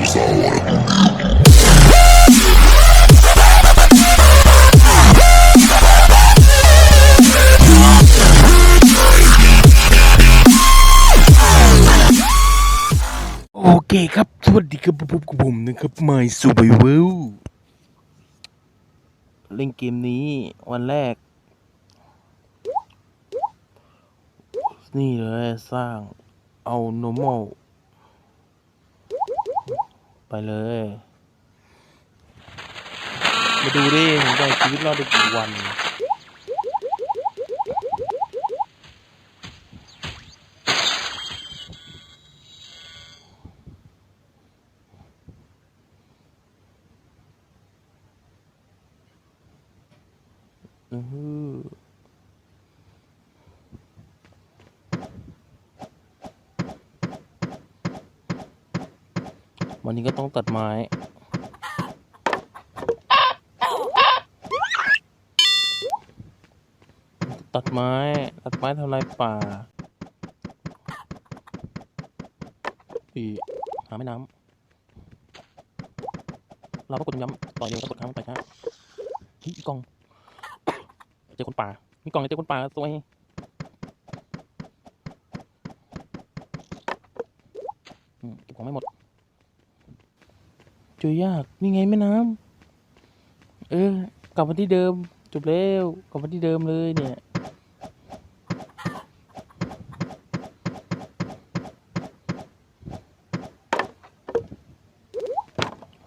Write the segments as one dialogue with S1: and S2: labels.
S1: โอเคครับ สวัสดีครับพบกับผมนะครับ My Survival เล่นเกมนี้วันแรก นี่เลยสร้างเอา normal ไปเลย มาดูดิผมจะชีวิตรอดได้กี่วัน วันนี้ก็ต้องตัดไม้ตัดไม้ ตัดไม้ทำลายป่าอีหาแม่น้ำเราก็กดย้ำต่อยเดียวก็กดค้างไปช้าฮ้ยอีกล่องเจอคนป่ามีกล่องเจอคนป่าตัวเองอืมเก็บของไม่หมด เจอยาก นี่ไงแม่น้ำเออกลับมาที่เดิม จบแล้วกลับมาที่เดิมเลยเนี่ย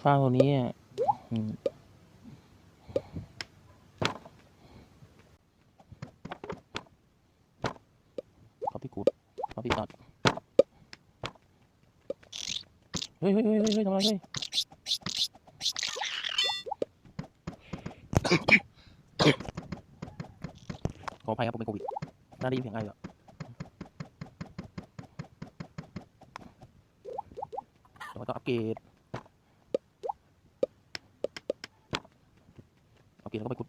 S1: สร้างตัวนี้อะเขาพี่กูดเขาพี่ตัดเฮ้ยเฮ้ยเฮ้ยเฮ้ยเฮ้ยทำอะไรเฮ้ย ขออภัยครับผมเป็นโควิด น่าได้ยินเสียงไอเหรอเดี๋ยวต้องอัปเกรดอัปเกรดแล้วก็ไปขุด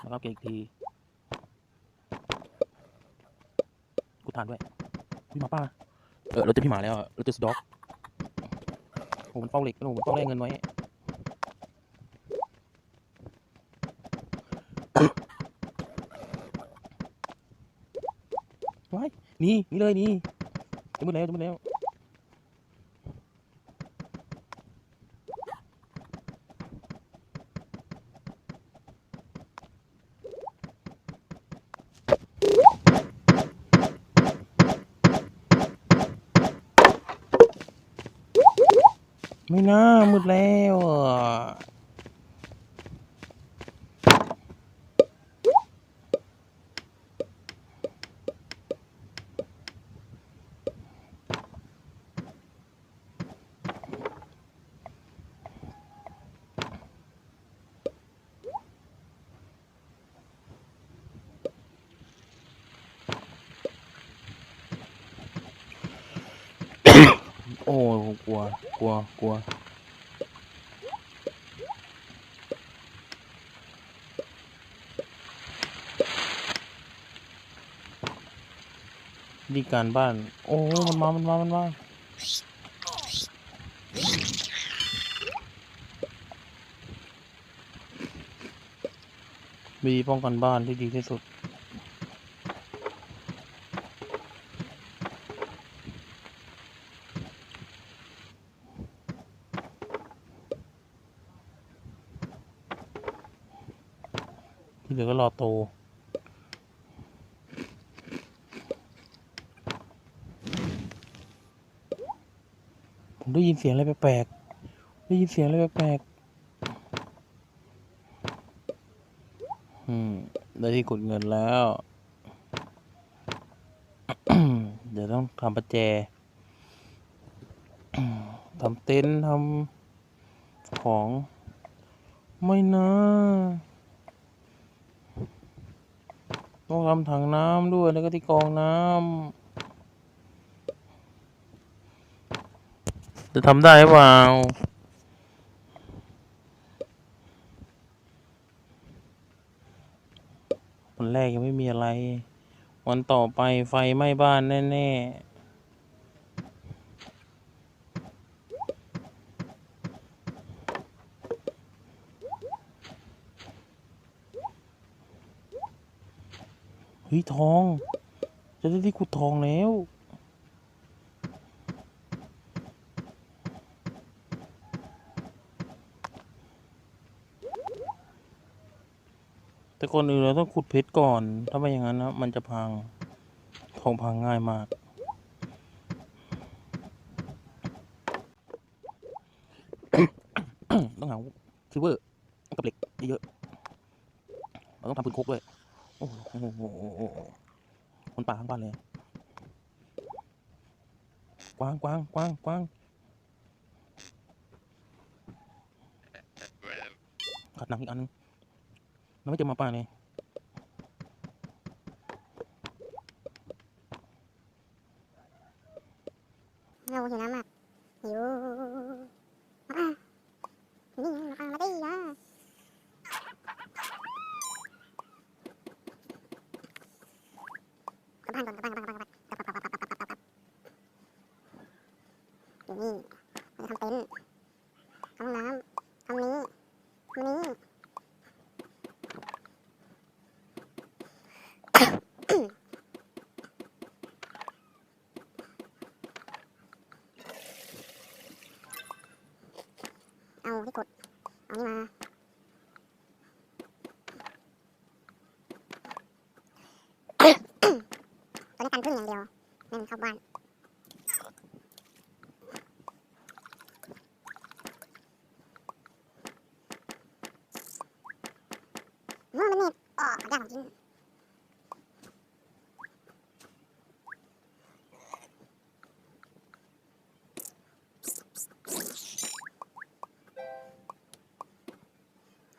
S1: แล้วก็อัปเกรดอีกทีกูทานด้วย พี่หมาป่าเออเราเจอพี่หมาแล้วอะเราเจอสด็อกโอ้มันเป้าเหล็กโอ้มันเฝ้าแรงเงินไว้ ว้ายหนี่นี่เลยหนี่จะมืดแล้วจะมืดแล้ว ไม่น่ามืดแล้วอะ อ้ยกลัว กลัว กลัว ดีการบ้าน โอ้ มันมา มันมา มันมามีป้องกันบ้านที่ดีที่สุด ที่เหลือก็รอโตผมได้ยินเสียงอะไรแปลกๆ ได้ยินเสียงอะไรแปลกๆ อืม ได้ที่กดเงินแล้ว เดี๋ยวต้องทำประแจ ทำเต็นท์ทำของ ไม่นะ ต้องทำถังน้ำด้วยแล้วก็ที่กองน้ำจะทำได้หรือเปล่าวันแรกยังไม่มีอะไรววันต่อไปไฟไหม้บ้านแน่ ๆ เฮ้ยทอง จะได้ที่ขุดทองแล้ว แต่ก่อนอื่นเราต้องขุดเพชรก่อน ถ้าไม่อย่างนั้นนะมันจะพัง ทองพังง่ายมาก ต้องหาซิเวอร์กับเหล็กเยอะ เราต้องทำปืนคกด้วย โอ้โหคนป่าทั้งบ้านเลยกว้างกว้างกว้างกว้างขัดหนังอีกอันนึงเราไม่เจอมาป่าเลย
S2: เอานี่มา ตอนนี้กันพึ่งอย่างเดียวไม่มีเข้าบ้าน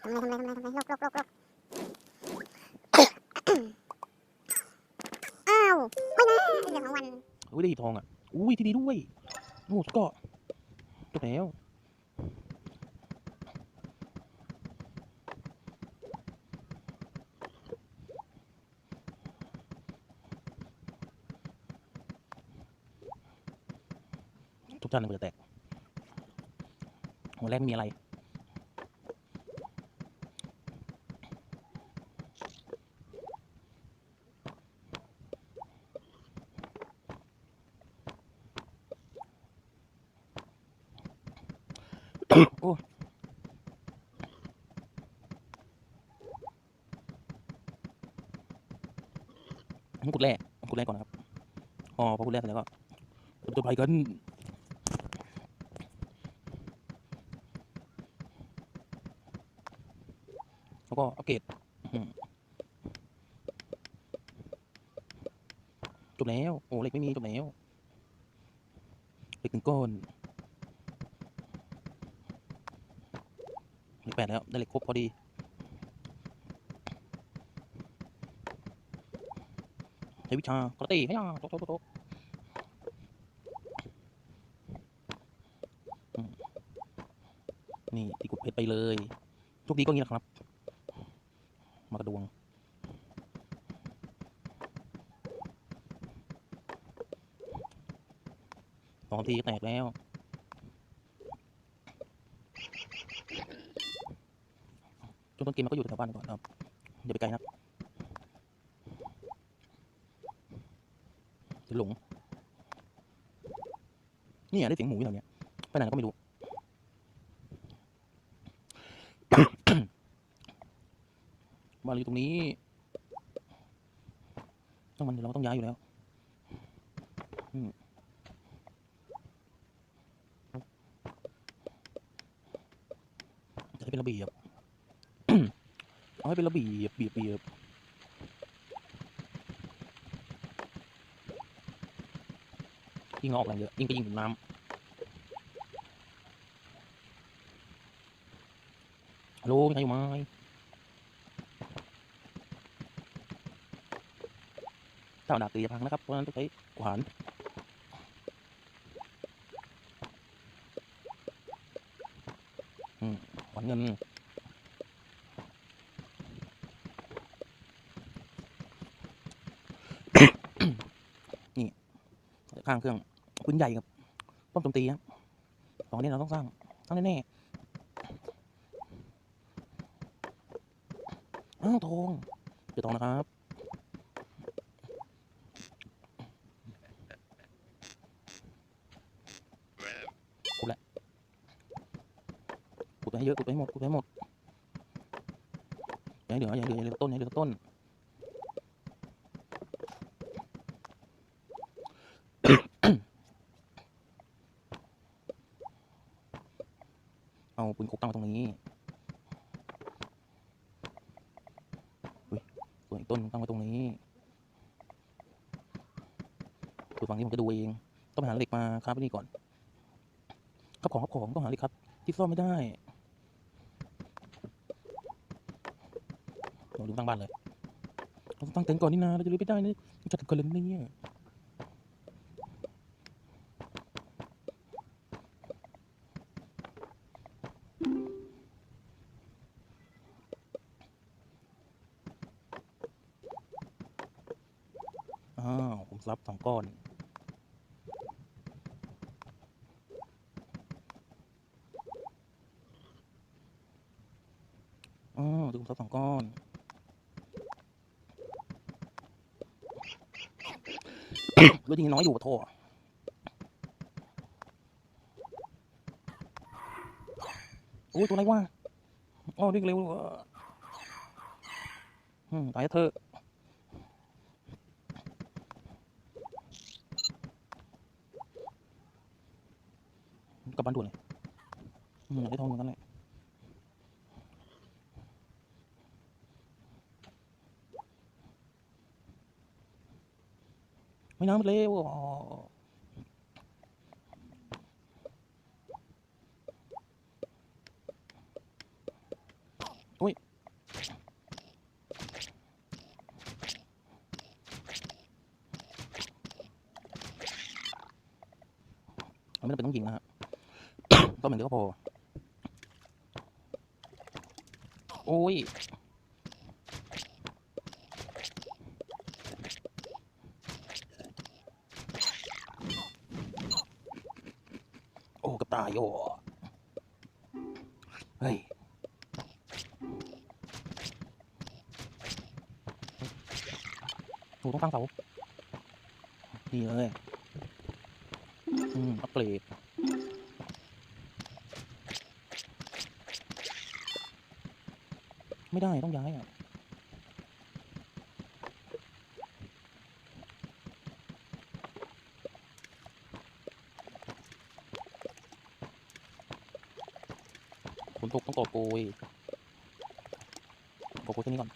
S2: ทำไมทำไมทำไมทำไมลบลบลบลบอ้าวไม่นะเรื่องของวัน
S1: อุ้ยได้หีบทองอะ อุ้ยที่ดีด้วยโอ้สุดก็จบแล้วทุกท่านมันจะแตกหัวแรกไม่มีอะไร โอ้ขุดแร่ขุดแร่ก่อนนะครับอ๋อพอขุดแร่เสร็จแล้วก็เราจะไปกันแล้วก็อัปเกรดอืมจบแล้ว โอ้เหล็กไม่มีจบแล้วเหล็กหนึ่งก้อนเหล็กแปดแล้ว ได้เหล็กครบพอดี ใช้วิชากระตีให้ยาโต๊ะโต๊ะโต๊ะนี่ตีกุดเพชรไปเลยโชคดีก็งี้แหละครับ มากระดวงสองทีแตกแล้ว ช่วง ต้นเกมมันก็อยู่แถวบ้านก่อนครับอย่าไปไกลนักจะหลงนี่ยได้เสียงหมูอยู่แถวเนี้ยไปไหนก็ไม่รู้บ้านเราอยู่ตรงนี้ต้องมันเดี๋ยวเราก็ต้องย้ายอยู่แล้วจะให้เป็นระเบียบ เอาให้เป็นระเบียบเบียบเบียบยิงออกแรงเยอะยิงไปยิงถึงน้ำฮัลโหลมีใครอยู่ไหมเต่าดาบตีจะพังนะครับเพราะฉะนั้นต้องใช้ขวานอืมขวานเงิน ข้างเครื่องปืนใหญ่กับป้อมโจมตีครับสองนนี้เราต้องสร้างสร้างแน่ๆอ้าวทองเจอทองนะครับขุดแหละขุดไปให้เยอะขุดไปให้หมดขุดไปให้หมดอย่าเหลืออย่าเหลืออย่าเหลือต้นอย่าเหลือต้น เอาปืนคกตั้งไว้ตรงนี้อุ้ยส่วนอีกต้นตั้งไว้ตรงนี้ส่วน ฝั่งนี้ผมจะดูเอง ต้องไปหาเหล็กมาครับไว้นี่ก่อนครับของครับของต้องหาเหล็กครับ ที่ซ่อนไม่ได้เราลืมตั้งบ้านเลยเราต้องตั้งเต็นท์ก่อนนี่นะเราจะลืมไม่ได้นะจะถึงกันเลยเนี่ยอ้าวผมซับสองก้อน อ้าวดูผมซับสองก้อนรถยิงน้อยอยู่โทโอ้ยตัวอะไรวะอ๋อวิ่งเร็วอืมตายเถอะกลับบ้านด่วนเลยอืมอได้ทองเหมือนกันเลย ไม่น้ำเร็วอ๋ออุ้ยมันไม่จำเป็นต้องยิงนะฮะก็เหมือนเดิมก็พอโอ้ย โอ้ยเฮ้ยโอ้ต้องตั้งเสานี่เลยอืมอัปเกรดไม่ได้ต้องย้ายอะ ฝนตกต้องกอบโกยกอบโกยแค่นี้ก่อน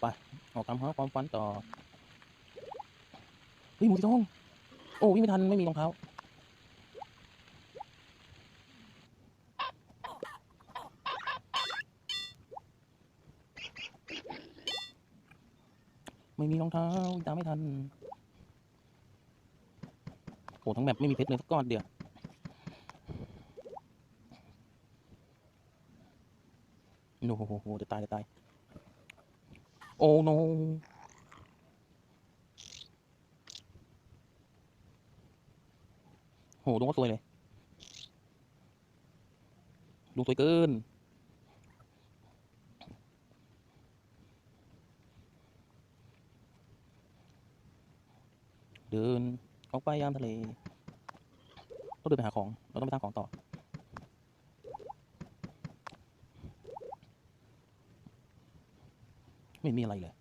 S1: ไปออกตามหาความฝันต่อเฮ้ยหมูสีทองโอ้วิ่งไม่ทันไม่มีรองเท้าไม่มีรองเท้าวิ่งตามไม่ทัน หทั้งแบบไม่มีเพชรเลยสักก้อนเดียวโอ้โหจะตายจะตาย โอ้โนโหดวงก็สวยเลยดวงสวยเกินเดิน ออกไปยามทะเลต้องเดินไปหาของ เราต้องไปตั้งของต่อ ไม่มีอะไรเลย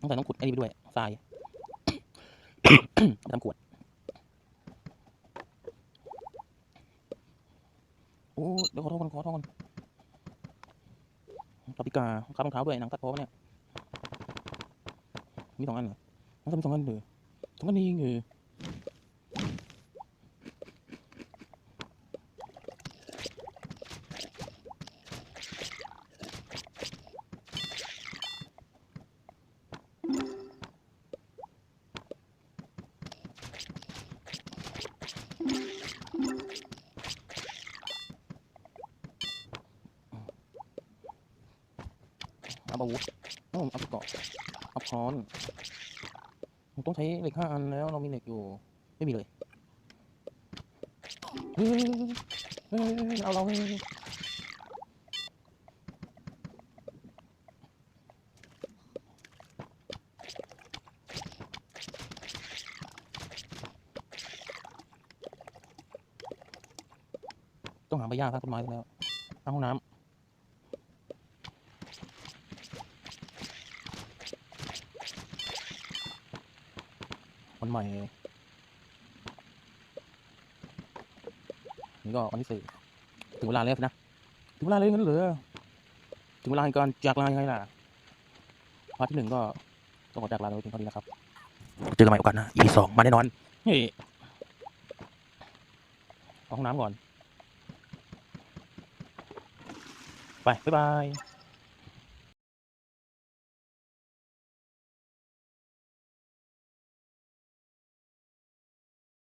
S1: ต้องใส่ต้องขุดไอ้นี่ไปด้วยทรายทำขวด โอ้ เดี๋ยวขอโทษก่อนขอโทษก่อนปาปริกาคาบรองเท้าด้วยหนังตัดพอเนี่ยมีสองอันเหรอมันก็มีสองอันเลยสองอันนี้เองเอออั ต้องใช้เหล็กห้าอันแล้ว เรามีเหล็กอยู่ ไม่มีเลยเฮ้ยเฮ้ยเฮ้ยเอาเราเฮ้ยต้องหาใบหญ้าสร้างต้นไม้แล้วสร้างห้องน้ำ วันใหม่นี่ก็วันที่สี่ถึงเวลาแล้วสินะ ถึงเวลาเลยงั้นเหรอถึงเวลาแห่งการจากลายังไงล่ะพาร์ทที่หนึ่งก็ต้องขอจากลาไปเพียงเท่านี้นะครับ เจอกันใหม่โอกาสหนะ EP สองมาแน่นอนเฮ้ยเอาห้องน้ำก่อน ไป บ๊ายบาย